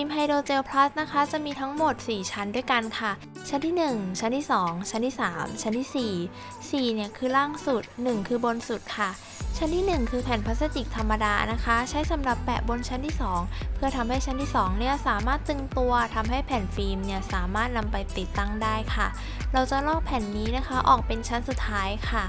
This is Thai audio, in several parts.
ฟิล์มไฮโดรเจลพลัสนะคะ จะมีทั้งหมด 4 ชั้นด้วยกันค่ะ ชั้นที่ 1 ชั้นที่ 2 ชั้นที่ 3 ชั้นที่ 4 4 เนี่ยคือล่างสุด 1 คือบนสุดค่ะ ชั้นที่ 1 คือแผ่นพลาสติกธรรมดานะคะ ใช้สำหรับแปะบนชั้นที่ 2 เพื่อทำให้ชั้นที่2เนี่ยสามารถตึงตัวทำให้แผ่นฟิล์มเนี่ยสามารถนำไปติดตั้งได้ค่ะ เราจะลอกแผ่นนี้นะคะออกเป็นชั้นสุดท้ายค่ะ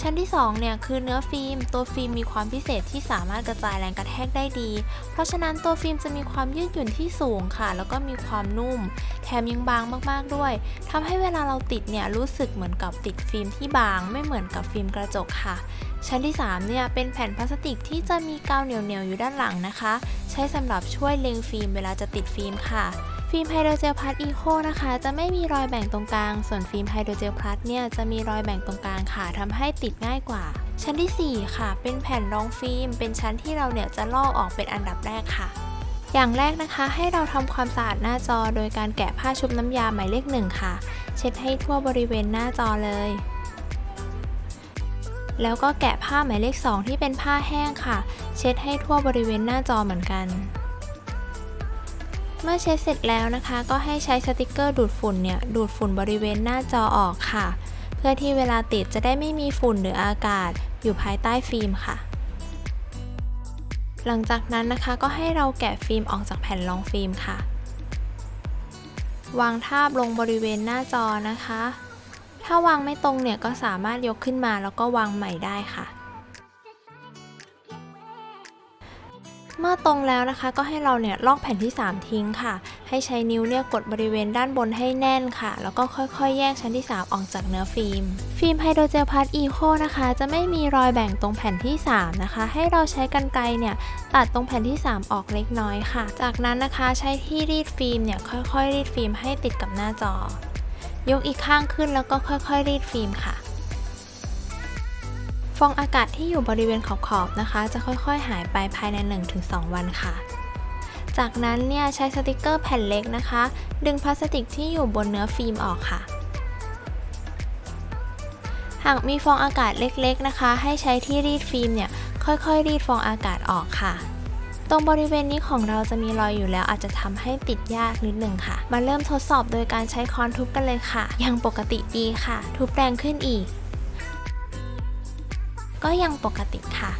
ชั้นที่2เนี่ยคือเนื้อฟิล์ม ตัวฟิล์มมีความพิเศษที่สามารถกระจายแรงกระแทกได้ดี เพราะฉะนั้นตัวฟิล์มจะมีความยืดหยุ่นที่สูงค่ะ แล้วก็มีความนุ่ม แถมยังบางมากๆด้วยทำให้เวลาเราติดเนี่ยรู้สึกเหมือนกับติดฟิล์มที่บาง ไม่เหมือนกับฟิล์มกระจกค่ะ ชั้นที่3เนี่ยเป็นแผ่นพลาสติกที่จะมีกาวเหนียวๆอยู่ด้านหลังนะคะ ใช้สำหรับช่วยเล็งฟิล์มเวลาจะติดฟิล์มค่ะ ฟิล์มไฮโดรเจลพลัสอีโคนะคะ จะไม่มีรอยแบ่งตรงกลาง ส่วนฟิล์มไฮโดรเจลพลัสเนี่ยจะมีรอยแบ่งตรงกลางค่ะทำให้ติดง่ายกว่า ชั้นทีสี่ 4 ค่ะ เป็นแผ่นรองฟิล์ม เป็นชั้นที่เราเนี่ยจะลอกออกเป็นอันดับแรกค่ะอย่างแรกนะคะให้เราทำความสะอาดหน้าจอโดยการแกะผ้าชุบน้ำยาหมายเลขหนึ่งค่ะ เช็ดให้ทั่วบริเวณหน้าจอเลย แล้วก็แกะผ้าหมายเลข 2 ที่เป็นผ้าแห้งค่ะ เช็ดให้ทั่วบริเวณหน้าจอเหมือนกัน เมื่อเช็ดเสร็จแล้วนะคะ ก็ให้ใช้สติกเกอร์ดูดฝุ่นเนี่ยดูดฝุ่นบริเวณหน้าจอออกค่ะ เพื่อที่เวลาติดจะได้ไม่มีฝุ่นหรืออากาศ อยู่ภายใต้ฟิล์มค่ะ หลังจากนั้นนะคะก็ให้เราแกะฟิล์มออกจากแผ่นรองฟิล์มค่ะ วางทาบลงบริเวณหน้าจอนะคะ ถ้าวางไม่ตรงเนี่ยก็สามารถยกขึ้นมาแล้วก็วางใหม่ได้ค่ะ เมื่อตรงแล้วนะคะก็ให้เราเนี่ยลอกแผ่นที่ 3 ทิ้งค่ะ ให้ใช้นิ้วเนี่ยกดบริเวณด้านบนให้แน่นค่ะ แล้วก็ค่อยๆ แยกชั้นที่ 3 ออกจากเนื้อฟิล์ม ฟิล์มไฮโดรเจลพลัสอีโคนะคะ จะไม่มีรอยแบ่งตรงแผ่นที่ 3 นะคะ ให้เราใช้กรรไกรเนี่ยตัดตรงแผ่นที่ 3 ออกเล็กน้อยค่ะ จากนั้นนะคะใช้ที่รีดฟิล์มเนี่ยค่อยๆ รีดฟิล์มให้ติดกับหน้าจอ ยกอีกข้างขึ้นแล้วก็ค่อยๆ รีดฟิล์มค่ะ องอากาศที่อยู่บริเวณขอบๆนะคะ จะค่อยๆ หายไปภายใน 1-2 วันค่ะ จากนั้นเนี่ยใช้สติกเกอร์แผ่นเล็กนะคะ ดึงพลาสติกที่อยู่บนเนื้อฟิล์มออกค่ะ หากมีฟองอากาศเล็กๆนะคะ ให้ใช้ที่รีดฟิล์มเนี่ยค่อยๆ รีดฟองอากาศออกค่ะ ตรงบริเวณนี้ของเราจะมีรอยอยู่แล้ว อาจจะทำให้ติดยากนิดหนึ่งค่ะ มาเริ่มทดสอบโดยการใช้ค้อนทุบกันเลยค่ะ ยังปกติดีค่ะ ทุบแรงขึ้นอีก ก็ยังปกติค่ะ